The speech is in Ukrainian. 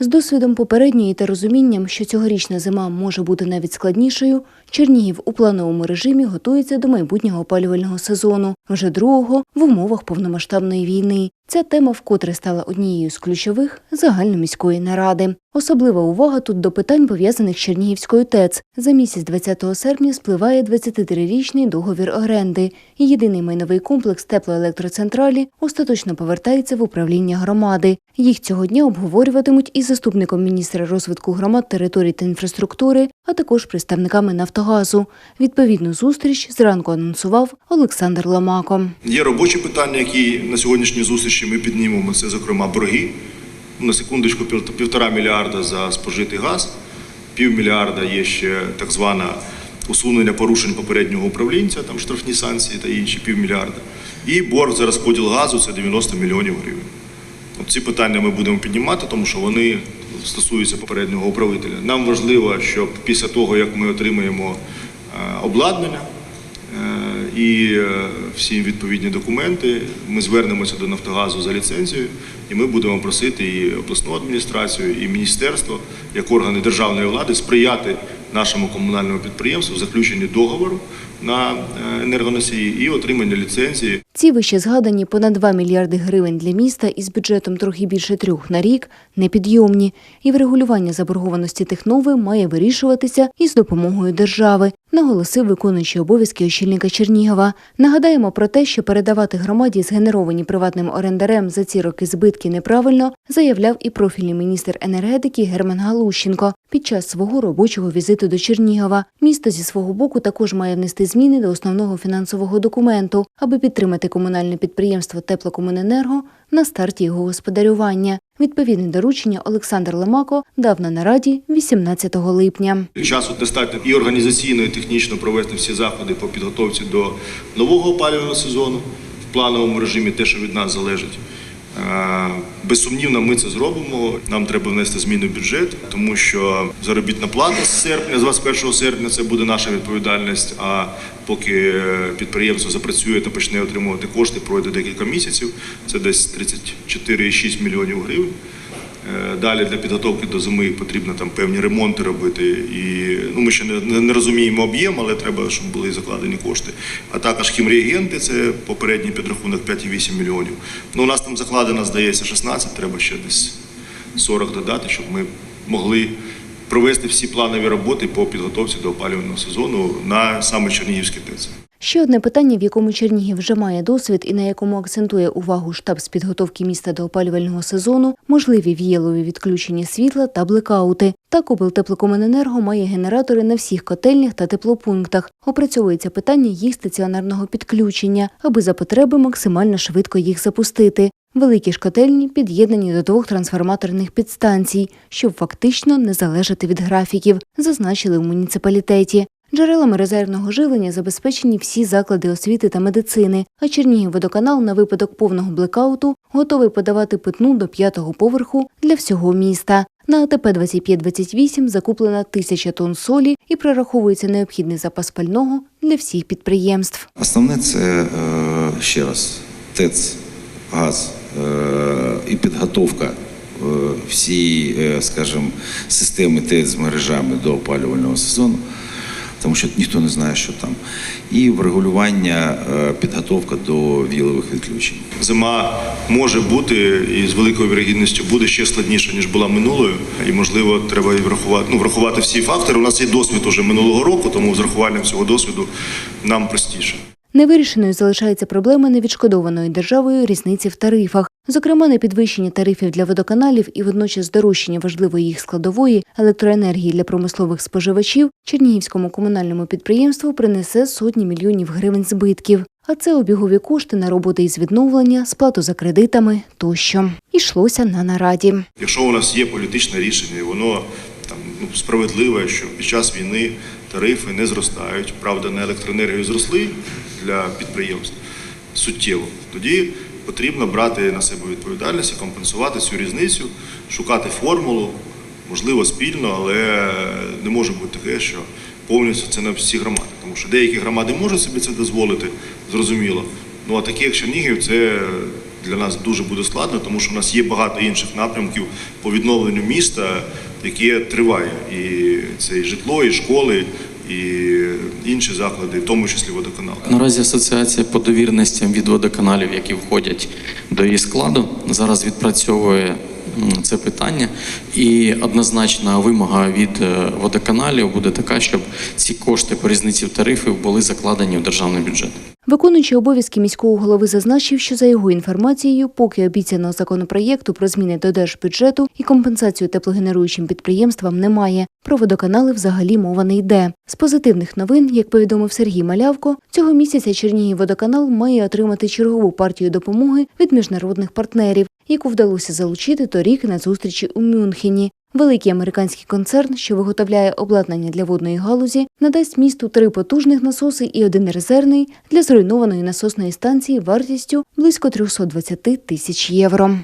З досвідом попередньої та розумінням, що цьогорічна зима може бути навіть складнішою, Чернігів у плановому режимі готується до майбутнього опалювального сезону, вже другого в умовах повномасштабної війни. Ця тема вкотре стала однією з ключових загальноміської наради. Особлива увага тут до питань, пов'язаних з Чернігівською ТЕЦ. За місяць 20 серпня спливає 23-річний договір оренди. Єдиний майновий комплекс теплоелектроцентралі остаточно повертається в управління громади. Їх цього дня обговорюватимуть із заступником міністра розвитку громад, територій та інфраструктури, а також представниками Нафтогазу. Відповідну зустріч зранку анонсував Олександр Ламако. Є робочі питання, які на сьогоднішній зустрічі ми піднімемо. Це, зокрема, борги. На секундочку, півтора мільярда за спожитий газ, півмільярда є ще так звана усунення порушень попереднього управлінця, там штрафні санкції та інші півмільярда. І борг за розподіл газу це 90 мільйонів гривень. Ці питання ми будемо піднімати, тому що вони стосуються попереднього управителя. Нам важливо, щоб після того, як ми отримаємо е, обладнання е, і е, всі відповідні документи, ми звернемося до Нафтогазу за ліцензією, і ми будемо просити і обласну адміністрацію, і міністерство, як органи державної влади, сприяти нашому комунальному підприємству в заключенні договору на е, енергоносії і отримання ліцензії. Ці вище згадані понад 2 мільярди гривень для міста із бюджетом трохи більше трьох на рік непідйомні, і врегулювання заборгованості Технови має вирішуватися із допомогою держави, наголосив виконуючий обов'язки очільника Чернігова. Нагадаємо про те, що передавати громаді згенеровані приватним орендарем за ці роки збитки неправильно, заявляв і профільний міністр енергетики Герман Галущенко під час свого робочого візиту до Чернігова. Місто зі свого боку також має внести зміни до основного фінансового документу, аби підтримати комунальне підприємство Теплокомуненерго на старті його господарювання. Відповідне доручення Олександр Лемако дав на нараді 18 липня. Часу достатньо і організаційно, і технічно провести всі заходи по підготовці до нового опалювального сезону в плановому режимі, те, що від нас залежить. Безсумнівно, ми це зробимо. Нам треба внести зміни в бюджет, тому що заробітна плата з серпня, з 21 серпня, це буде наша відповідальність. А поки е, підприємство запрацює та почне отримувати кошти, пройде декілька місяців. Це десь 34,6 мільйонів гривень. Е, Далі для підготовки до зими потрібно там певні ремонти робити. І ну ми ще не, не, розуміємо об'єм, але треба, щоб були закладені кошти. А також хімреагенти, це попередній підрахунок 5,8 мільйонів. Ну у нас там закладено, здається, 16, треба ще десь 40 додати, щоб ми могли провести всі планові роботи по підготовці до опалювального сезону на саме Чернігівській ТЕЦ. Ще одне питання, в якому Чернігів вже має досвід і на якому акцентує увагу штаб з підготовки міста до опалювального сезону, можливі віялові відключення світла та блекаути. Так облтеплокомуненерго має генератори на всіх котельнях та теплопунктах. Опрацьовується питання їх стаціонарного підключення, аби за потреби максимально швидко їх запустити. Великі ж котельні під'єднані до двох трансформаторних підстанцій, щоб фактично не залежати від графіків, зазначили в муніципалітеті. Джерелами резервного живлення забезпечені всі заклади освіти та медицини, а Чернігівводоканал на випадок повного блекауту готовий подавати питну до п'ятого поверху для всього міста. На АТП 2528 закуплена тисяча тонн солі і прораховується необхідний запас пального для всіх підприємств. Основне це е, ще раз ТЕЦ, газ е, і підготовка е, всієї, скажімо, системи ТЕЦ з мережами до опалювального сезону, тому що ніхто не знає, що там. І врегулювання, е, підготовка до вілових відключень. Зима може бути і з великою вірогідністю буде ще складніше, ніж була минулою. І можливо, треба і врахувати, ну, врахувати всі фактори. У нас є досвід уже минулого року, тому з врахуванням цього досвіду нам простіше. Невирішеною залишається проблема невідшкодованої державою різниці в тарифах, зокрема не підвищення тарифів для водоканалів і водночас здорожчання важливої їх складової електроенергії для промислових споживачів Чернігівському комунальному підприємству принесе сотні мільйонів гривень збитків. А це обігові кошти на роботи із відновлення, сплату за кредитами тощо. Ішлося на нараді. Якщо у нас є політичне рішення, воно там ну, справедливе, що під час війни тарифи не зростають, правда, на електроенергію зросли для підприємств суттєво, тоді потрібно брати на себе відповідальність і компенсувати цю різницю, шукати формулу, можливо, спільно, але не може бути таке, що повністю це на всі громади. Тому що деякі громади можуть собі це дозволити, зрозуміло. Ну а такі, як Чернігів, це для нас дуже буде складно, тому що в нас є багато інших напрямків по відновленню міста, яке триває. І це і житло, і школи, і інші заклади, в тому числі водоканал. Наразі асоціація по довірностям від водоканалів, які входять до її складу, зараз відпрацьовує це питання. І однозначна вимога від е, водоканалів буде така, щоб ці кошти по різниці в тарифів були закладені в державний бюджет. Виконуючий обов'язки міського голови зазначив, що за його інформацією, поки обіцяного законопроєкту про зміни до держбюджету і компенсацію теплогенеруючим підприємствам немає. Про водоканали взагалі мова не йде. З позитивних новин, як повідомив Сергій Малявко, цього місяця Чернігівводоканал має отримати чергову партію допомоги від міжнародних партнерів, яку вдалося залучити торік на зустрічі у Мюнхені. Великий американський концерн, що виготовляє обладнання для водної галузі, надасть місту три потужних насоси і один резервний для зруйнованої насосної станції вартістю близько 320 тисяч євро.